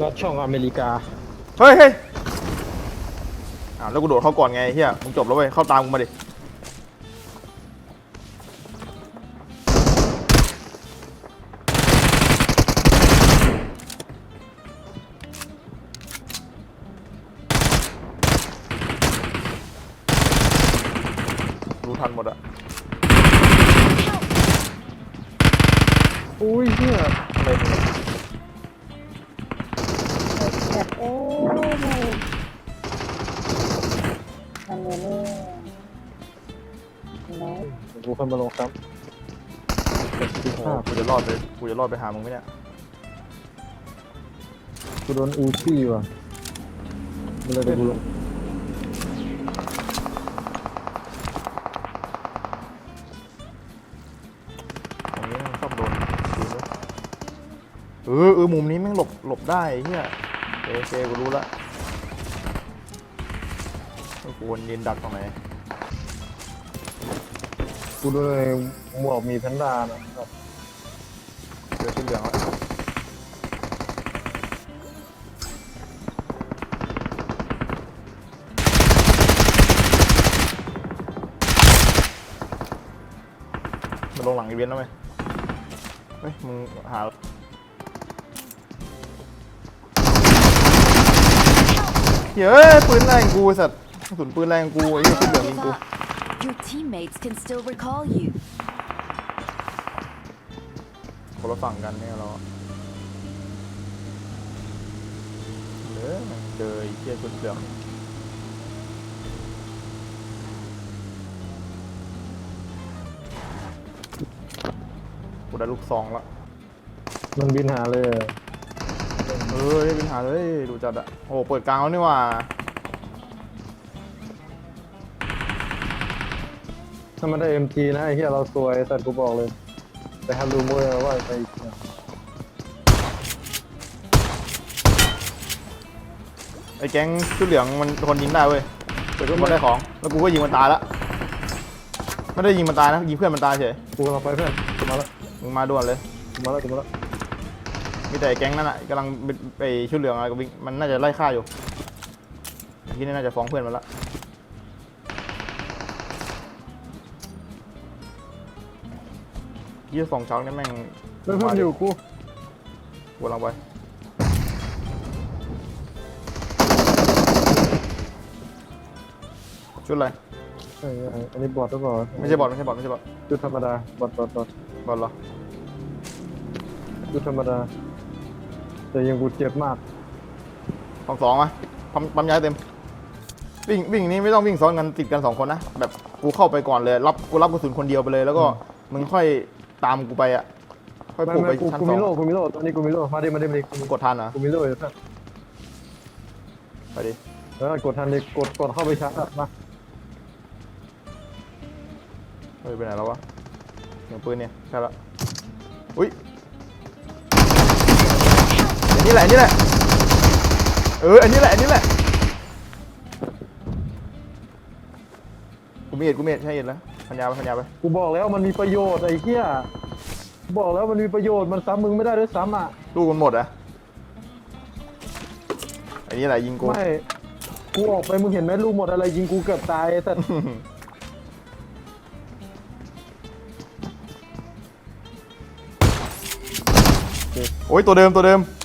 ลอดช่องอเมริกา เฮ้ยเฮ้ยอ่าแล้วกูโดดเข้าก่อนไงเฮียมึงจบแล้วเว้ยเข้าตามกูมาดิ อ้ยทำเลยนี่น้องกูคนมาลงซ้ำเจ็ดสิบโอ้ห้ากูจะรอดไปกูจะรอดไปหามึงไหมเนี่ยกูโดนอูซี่ว่ะไม่เลยเดี๋ยวกูลงตรงนี้แม่งชอบโดนยิงด้วยเออเออมุมนี้แม่งหลบหลบได้ไอ้เฮีย โอเคโอเคกูรู้ละว่ากูวนยืนดักตรงไหนกูโดนไอ้หมวกมีแพนด้านะเจอชุดเหลืองแล้วมันลงหลังอีเวนต์แล้วไหมเฮ้ยมึงหา เฮ้ยปืนแรงกูไอ้สัตว์กระสุนปืนแรงกูไอ้เหี้ยชุดเหลืองยิง Give กู up. Your teammates can still recall you. คนละฝั่งกันเนี่ยเราอะเด้อเจอไอ้เหี้ยชุดเหลือง กูได้ลูกซองละมันบินหาเลย เออได้ปัญหาเลยดูจัดอะโอ้โหเปิดกลางแล้วนี่หว่าถ้ามันได้เอ็มทีนะไอ้เฮียเราสวยแต่กูบอกเลย แต่ฮัลลูมวยว่าไปอีกเนี่ยไอ้แก๊งชุดเหลืองมันคนยิงได้เว้ยเปิดมันได้ของ แล้วกูก็ยิงมันตายละไม่ได้ยิงมันตายนะยิงเพื่อนมันตายเฉยกูกำลังไปเพื่อนกูมาแล้วมึงมาด่วนเลยกูมาแล้วกูมาแล้ว มีแต่ไอ้แก๊งนั่นอะกำลังไปไปชุดเหลืองอะไรก็วิ่งมันน่าจะไล่ฆ่าอยู่ที่นี่น่าจะฟ้องเพื่อนมันละยี่สองช้อนนี่แม่งเพื่อนเพื่อนอยู่กูกูลังไปชุดอะไรเอออันนี้บอทหรือเปล่าไม่ใช่บอลไม่ใช่บอลไม่ใช่บอลชุดธรรมดาบอทบอทบอทบอลเหรอชุดธรรมดา แต่ยังกูเจ็บมากสองสองมาปั๊มปั๊มย้ายเต็ม วิ่งวิ่งนี้ไม่ต้องวิ่งซ้อนกันติดกันสองคนนะ แบบกูเข้าไปก่อนเลย รับกูรับกระสุนคนเดียวไปเลย แล้วก็มึงค่อยตามกูไปอะ ค่อยไม่ปลุกไปไม่กูชั้นกูสอมีงโล่กูมีโล่ตอนนี้กูมีโล่มาดิมาดิมาดิกูมีกดทันเหรอกูมีโล่อยู่ท่านไปดิแล้วกดทันดิกดกดเข้าไปชาร์จอะมาเฮ้ยไปไหนแล้ววะเสียงปืนเนี่ยใช่ละอุ้ยอั นนี้แหละอันนี้แหละ เออ อันนี้แหละ อันนี้แหละ กูมีเอ็ดกูมีเอ็ดใช่เอ็ดแล้วพันยาไปพันยาไป กูบอกแล้วมันมีประโยชน์ไอ้เหี้ยกูบอกแล้วมันมีประโยชน์มันซ้ำมึงไม่ได้ด้วยซ้ำอะ ลูกมันหมดอะอันนี้แหละยิงกู ไม่ กูออกไปมึงเห็นไหมลูกหมดอะไรยิงกูเกือบตายแต่ โอ้ยตัวเดิมตัวเดิมอ้าว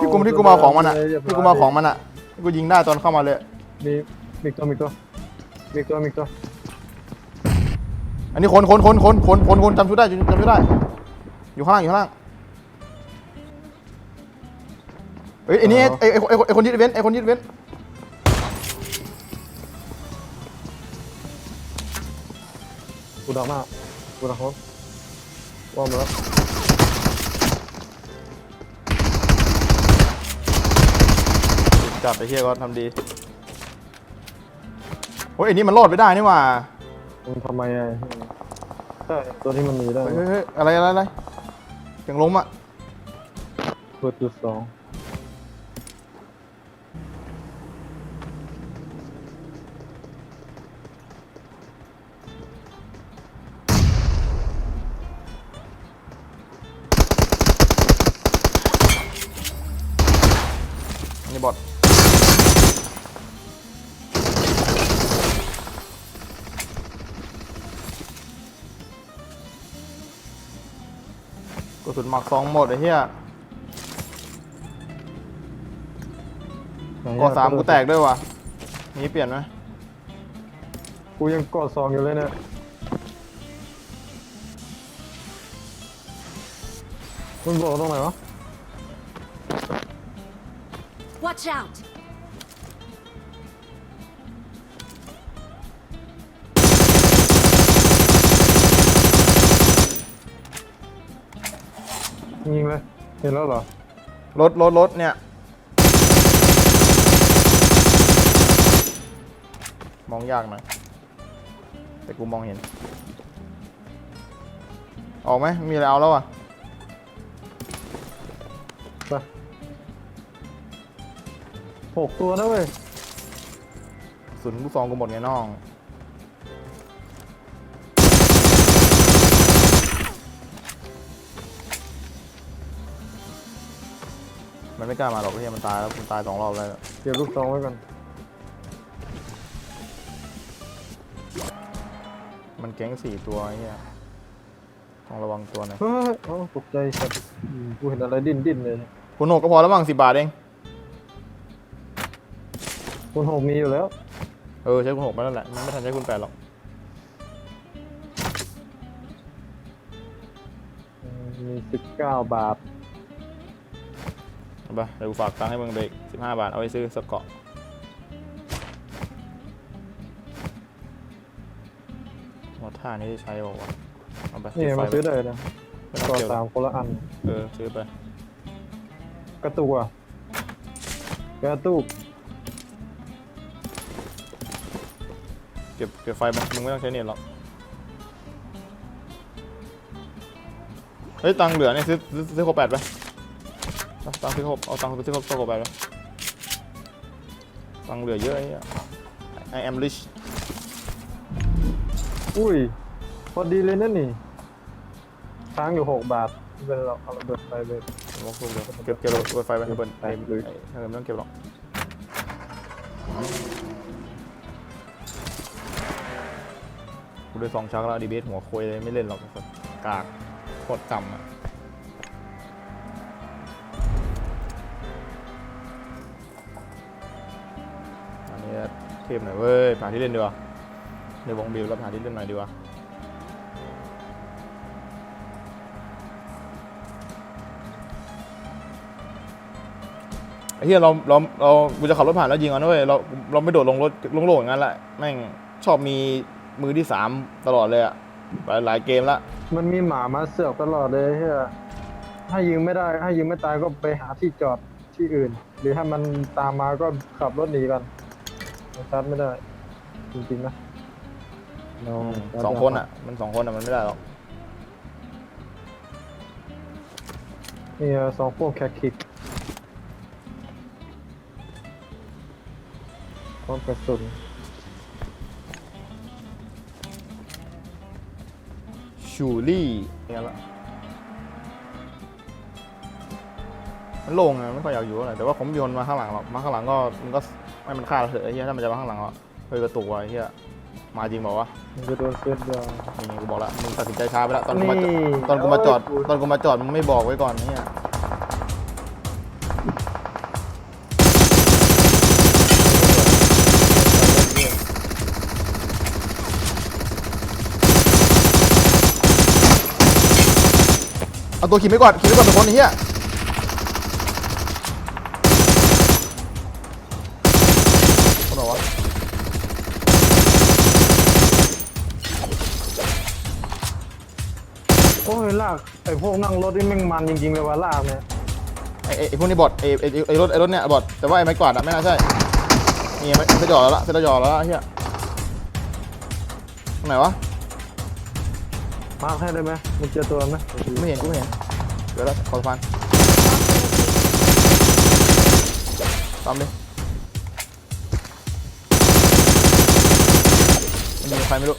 ที่กูที่กูมาเอาของมันอะเรียบร้ยที่กูมาเอาของมันอะที่กูยิงได้ตอนเข้ามาเลย มีมีตัวมีตัวมีตัวมีตัวอันนี้คนคนคนคนคนคนคนจำชุดได้จำชุดได้ อยู่ข้างล่างอยู่ข้างล่างเฮ้ยไอ้นี่ไอ้ไอ้ไอ้ไอ้คนยึดอีเวนต์ไอ้คนยึดอีเวนต์กูดังมากกูดังเขาว่ามาแล้ว จัดไอ้เฮียก็ทำดีโอ้ยไอ้นี่มันรอดไปได้นี่หว่ามึงทำไมอะใช่ตัวนี้มันหนีได้เฮ้ยเฮ้ยเฮ้ยอะไรอะไรอะไรเสียงล้มอะเปิดจุดสองอันนี้บอท ระสุนหมักสองหมดไอ้เหี้ยไหนก็อะสามกูแตกด้วยว่ะมีเปลี่ยนไหมกูยังกอดซองอยู่เลยเนี่ยมันบอกตรงไหนวะ Watch out! ยิงเลย เห็นแล้วเหรอ รถรถรถเนี่ย มองยากหน่อยแต่กูมองเห็น ออกไหมมีอะไรเอาแล้วอะไปหกตัวนะเว้ยสุนลูกซองกูหมดไงน้อง มันไม่กล้ามาหรอกเฮียมันตายแล้วมันตายสองรอบแล้วเก็บลูกซองไว้ก่อนมันแก๊งสี่ตัวไอ้เฮียต้องระวังตัวหน่อยเฮ้ยโอ้ตกใจสัตว์อืมกูเห็นอะไรดิ้นดิ้นเลยคุณหกก็พอแล้วมั้งสิบาทเองคุณหกมีอยู่แล้วเออใช้คุณหกมาแล้วแหละมันไม่ทันใช้คุณแปดหรอกอืมมีสิบเก้าบาท เอาไปเดี๋ยวกูฝากตังค์ให้มึงเบรกสิบห้าบาท เอาไปซื้อสกเกาะว่าท่านี้ได้ใช้บอกว่าวะเอาไปนี่ติดไฟมาไปซื้อได้นะไม่ต้องต่อเก็บหรสาอกมคนละอัน เออ ซื้อไป กระตุกอะกระตุกเก็บเก็บไฟไปมึงไม่ต้องใช้เน็ตหรอก เฮ้ย ตังค์เหลือเนี่ยซื้อซื้อซื้อครบแปดไปเอา ตังค์ซื้อครบเอาตังค์ไปซื้อครบครบแปดไปตังค์เหลือเยอะไอ้เหี้ย I am rich อุ้ย พอดีเลยนั่นนี่ค้างอยู่หกบาทไม่เป็นไรหรอกเอาระเบิดไฟเลยลงทุนเลยเก็บเก็บระเบิดไฟไประเบิดไฟไปเลยไอ้เออไม่ต้องเก็บหรอกกูเลยสองชักแล้วดีเบสหัวโคยเลยไม่เล่นหรอกไอ้สัสกากโคตรจำอะ ทพหน่อยเว้ยหาที่เล่นดีกว่าในวงบิวแล้วหาที่เล่นหน่อยดีกว่าไอ้เหี้ยเราเราเรากูจะขับรถผ่านแล้วยิงเอะนะเว้ยเราเราไม่โดดลงรถลงโลกอย่างนั้นแหละแม่งชอบมีมือที่สามตลอดเลยอะหลายหลายเกมละมันมีหมามาเสือกตลอดเลยเฮียให้ยิงไม่ได้ให้ยิงไม่ตายก็ไปหาที่จอดที่อื่น หรือถ้ามันตามมาก็ขับรถหนีกัน มันชัดไม่ได้ จริงๆนะเราสองคนอะมันสองคนอะมันไม่ได้หรอกนี่ไงสองพวกแคคคิกพร้อมกระสุนชูรี่เนี่ยละมันโล่งอะไม่ค่อยอยากอยู่เท่าไหร่แต่ว่าผมโยนมาข้างหลังหรอกมาข้างหลังก็มันก็ ไม่มันฆ่าเราเถอะไอ้เหี้ยถ้ามันจะมาข้างหลังอะเฮ้ยกระตุกว่ะไอ้เหี้ยมาจริงบอกว่ามันจะโดนเซตยา นี่กูบอกแล้วมึงตัดสินใจช้าไปแล้วตอนกูมานี่ตอนกูมาจอดโอ้ยตอนกูมาจอดมึงไม่บอกไว้ก่อนเนี่ยเอาตัวขี่ไม่ก่อนขี่ไม่ก่อนทุกคนไอ้เหี้ย ยลากไอ้พวกนั่งรถนี่แม่งมันจริงๆเลยว่าลากเนี่ยไอ้ไอ้ไอ้พวกนี้บอดไอ้ไอ้ไอ้ไอ้รถไอ้รถเนี่ยบอดแต่ว่าไอ้ไม้กวาดอะไม่น่าใช่นี่ไงไม่จอดแล้วละเสร็จแล้วจอดแล้วละไอ้เหี้ยตรงไหนวะมาร์คให้ได้ไหมมึงเจอตัวไหมไม่เห็นกูไม่เห็นเดี๋ยวแล้วขอสะพานตามดิมันยิงใครไม่รู้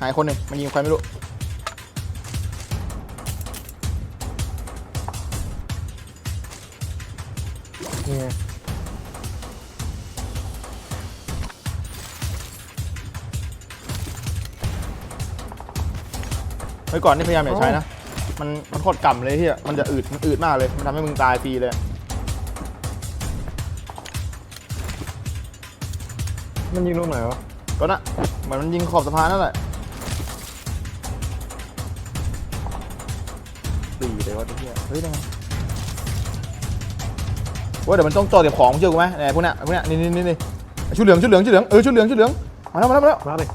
หายคนหนึ่งมันยิงใครไม่รู้ นี่ไงเฮ้ยก่อนนี่พยายามอย่าใช้นะ มันมันโคตรกำเลยเฮียมันจะอืดมันอืดมากเลย มันทำให้มึงตายฟรีเลย มันยิงตรงไหนวะก็นะเหมือนมันยิงขอบสะพานนั่นแหละตีเลยวะไอ้เฮียเฮ้ยได้ไง ว่าเดี๋ยวมันต้องต่อเก็บของเชื่อกูไหมเนี่ยพวกเนี้ยพวกเนี้ยนี่นี่นี่นี่ชุดเหลืองชุดเหลืองชุดเหลืองเออชุดเหลืองชุดเหลืองมาแล้วมาแล้วมาแล้วมาดิ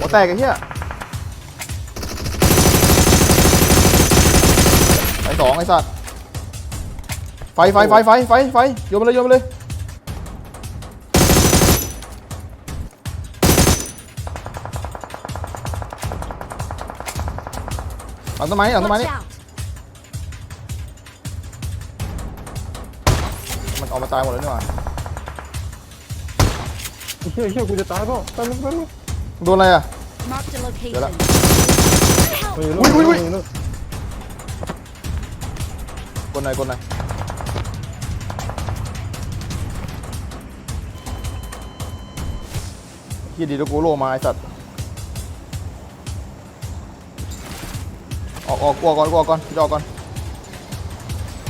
หัวแตกไอ้เหี้ยไฟสองไอ้สัตว์ไฟไฟไฟไฟไฟไฟโยนมาเลยโยนมาเลยหลังต้นไม้หลังต้นไม้ Watch นี่ มันออกมาตายหมดแล้วนี่หว่าไอ้เชี่ยไอ้เชี่ยกูจะตายเปล่าตายแล้วตายแล้วโดนอะไรอะ Marked a location. Dạ. Help! ไม่รู้อุ๊ยอุ๊ยอุ๊ยไม่รู้กดหน่อยกดหน่อยเฮียดีแล้วกูโลมาไอ้สัตว์ ออกออกกลัวก่อนกลัวก่อนจะออกก่อน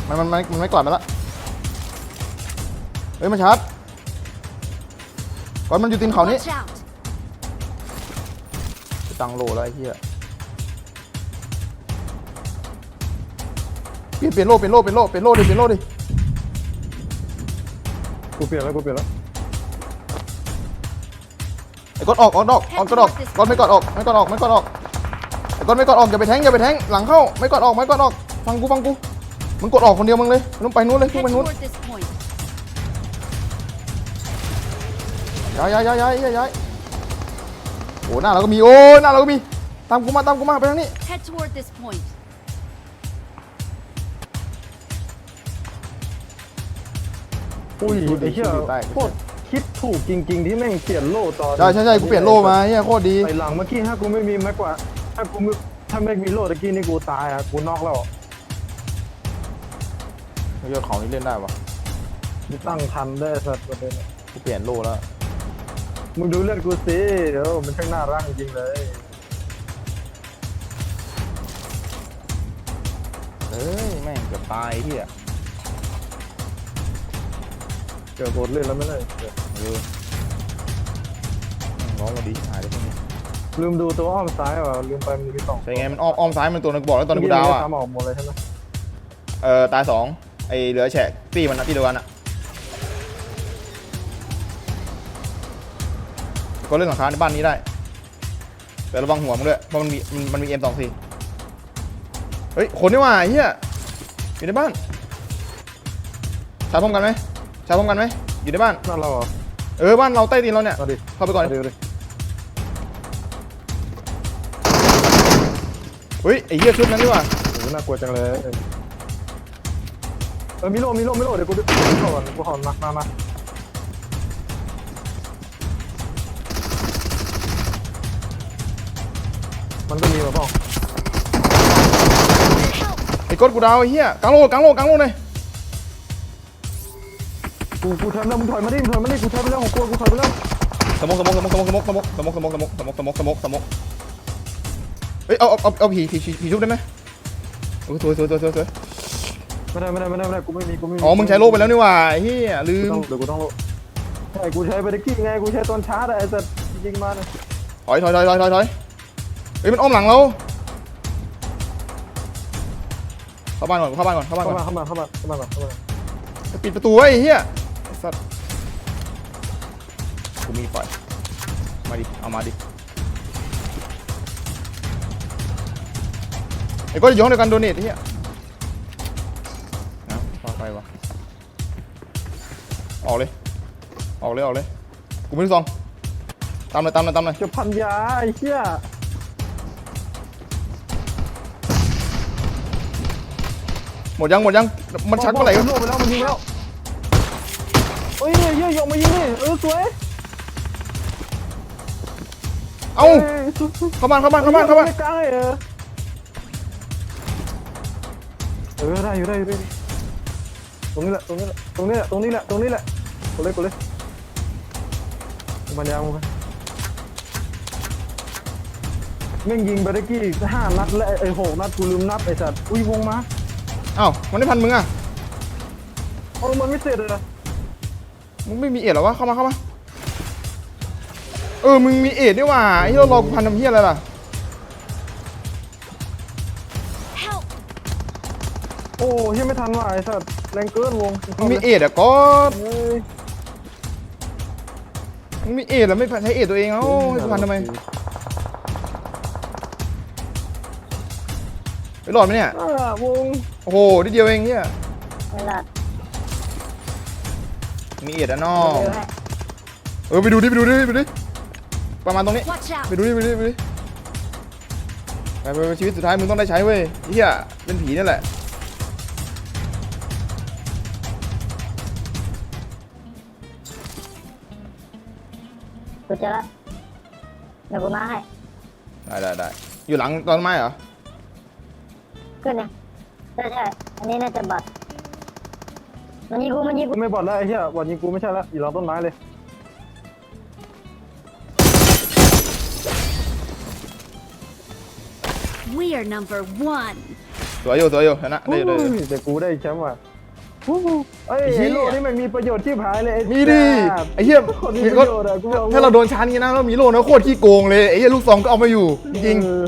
มันมันมันมันไม่กลับมาละ เฮ้ยมันชาร์จก่อนมันอยู่ตีนเขานี้ Watch out! ตังโลแล้วไอ้เหี้ยเปลี่ยนเปลี่ยนโลเปลี่ยนโลเปลี่ยนโลเปลี่ยนโลดิเปลี่ยนโลดิกูเปลี่ยนแล้วกูเปลี่ยนแล้วไอ้กดออกออกดอกออกกดออกกดไม่กดออกไม่กดออกไม่กดออกไอ้กดไม่กดออกอย่าไปแทงอย่าไปแทงหลังเข้าไม่กดออกไม่กดออกฟังกูฟังกูมึงกดออกคนเดียวมึงเลยมึงไปนู้นเลยมึง Head ไปนู้น toward this point. ย้ายย้ายย้ายย้ายย้ายย้ายโอ้หน้าเราก็มีโอ้หน้าเราก็มีตามกูมาตามกูมาไปทางนี้ Head toward this point. อุ้ยดูดิไอ้เชี่ยดูดิใต้โคตรคิดถูกจริง ๆ ที่แม่งเปลี่ยนโล่ตอนใช่ใช่ใช่กูเปลี่ยนโลมาเฮียโคตรดีไอ้หลังเมื่อกี้ถ้ากูไม่มีแม็กกว่าถ้ากูไม่ถ้าไม่มีโล่ตะกี้นี่กูตายอะกูนอกแล้วเฮ้ยยอดเขานี่เล่นได้ปะกูตั้งทันได้สัตว์ประเด็นอะกูเปลี่ยนโลแล้ว มึงดูเลือดกูสิเดี๋ยวมันช่างน่ารักจริงๆเลย เอ้ยแม่งเกือบตายเฮียเจอโบดเล่นแล้วไม่ได้เออร้องมาดีหายเลยพวกนี้ลืมดูตัวอ้อมซ้ายว่ะลืมไปมันมีสองใช่ไงมันอ้อมอ้อมซ้ายมันตัวนึงบอกแล้วตอนนนกูดาวอะทำออกหมดเลยใช่ไหมเออตายสองไอเหลือแฉกตีมันนะที่เดียวกันอะ ก็เล่นหลังคาในบ้านนี้ได้ แต่ระวังหัวมึงด้วย เพราะมันมีมันมันมีเอ็มสองสี่เฮ้ยคนนี่หว่าไอ้เฮียอยู่ในบ้านชาร์จพร้อมกันไหมชาร์จพร้อมกันไหมอยู่ในบ้าน นั่นเราเหรอเออบ้านเราใต้ตีนเราเนี่ย เอาดิเข้าไปก่อนเอาดิเอาดิเฮ้ยไอ้เหี้ยชุดนั้นดีกว่าโอ้โหน่ากลัวจังเลย เออมีโล่มีโล่มีโล่เดี๋ยวกูดูกูขอก่อนกูขอมามามา มันก็มีแบบพ่อไอ้กดกูดาวไอ้เหี้ยกลางโลกลางโลกลางโลเลยกูกูถอยมาแล้วมึงถอยมาดิมึงถอยมาดิกูถอยไปแล้วของกูกูถอยไปแล้วสมกสมกสมกสมกสมกสมกสมกสมกสมกสมกสมกสมกสมกเฮ้ยเอาเอาเอาเอาผีผีผีผีชุบได้ไหมโอ้ยสวยสวยสวยสวยสวยไม่ได้ไม่ได้ไม่ได้ไม่ได้กูไม่มีกูไม่มีอ๋อมึงใช้โลไปแล้วนี่หว่าไอ้เหี้ยลืกูมต้องเดี๋ยวกูต้องโลใช่กูใช้ไปตะกี้ไงกูใช้ตอนชาร์จอะไอ้สัตว์ยิงมาเนี่ยถอยถอยถอยถอยถอยถอย เฮ้ยมันอ้อมหลังเราเข้าบ้านก่อนเข้าบ้านก่อนเข้าบ้านเข้าก่อนมาเข้ามาเข้ามาเข้ามาก่อนเข้ามาก่อนปิดประตูไว้ไอ้เหี้ยไอ้สัตว์กูมีปล่อยมาดิเอามาดิไอ้ก็อยู่ห้องเดียวกันโดเนทไอ้เหี้ยนะต่อไปวะออกเลยออกเลยออกเลยกูไม่รู้ซองตามเลยตามเลยตามเลย จะพันยาไอ้เหี้ย หมดยังหมดยังมันชักเมื่อไหร่บก็อกโลไปแล้วมันยิงแล้วเฮ้ยเหี้ยยกมายิงดิเออสวยเอ้ายสุดสุดเข้าบ้านเข้าบ้านเข้าบ้านเข้าบ้านไม่กล้าเลยเออเออได้อยู่ได้อยู่ได้อยู่รงนี้แหละตรงนี้แหละตรงนี้แหละตรงนี้แหละตรงนี้แหละกดเลยกดเลยมันยาวมั้งแม่งยิงไปได้กี่ห้านัดและไอ้หกนัดกูลืมนับไอ้สัตว์อุ้ยวงมาเอ้ามันได้พันมึงอะโอ้มันไม่เสร็จเลยนะมึงไม่มีเอ็ดเหรอวะเข้ามาเข้ามาเออมึงมีเอ็ดด้วยว่ะไอ้ที่เรารอกูพันทำเฮียอะไรล่ะ Help! โอ้ยังไม่ทันว่ะไอ้สัตว์แรงเกินวงมึงมีเอ็ดอะก็เฮ้ยมึงมีเอ็ดแล้วไม่ใช้เอ็ดตัวเองเอ้าให้กูพันทำไม ไปรอดไหมเนี่ยอ่าวงโอ้โหนิดเดียวเองเฮียเวลามีเอ็ดอะน้อเดี๋งยวให้เออไปดูดิไปดูดิไปดูดิประมาณตรงนี้ Watch out! ไปดูดิไปดูดิไปดูดิไปไปไปชีวิตสุดท้ายมึงต้องได้ใช้เว้ยไอ้เฮียเป็นผีนี่แหละกูเจอละเดี๋ยวกูมาให้ได้ได้ได้อยู่หลังต้นไม้เหรอ ขึ้นเนี่ยใช่ใช่อันนี้น่าจะบัตรมันยิงกูมันยิงกูไม่บอดแล้วไอ้เหี้ยบอดยิงกูไม่ใช่ละอยู่หลังต้นไม้เลย We are number one. สวยอยู่สวยอยู่ชนะได้อยู่ได้อยู่อุ้ยแต่กูได้แชมป์ว่ะวู้ฮู้เอ้ยไอ้เหี้ไอ้ยโลนี่มันมีประโยชน์ที่หายเลยไอ้มีดิสัตว์ ไอ้เหี้ยคนมีประโยชน์อะกูบอก ถ้าเราโดนชาร์จงี้นะเรามีโล่นะโคตรขี้โกงเลยไอ้เหี้ยลูกซองก็เอามาอยู่จริง เออ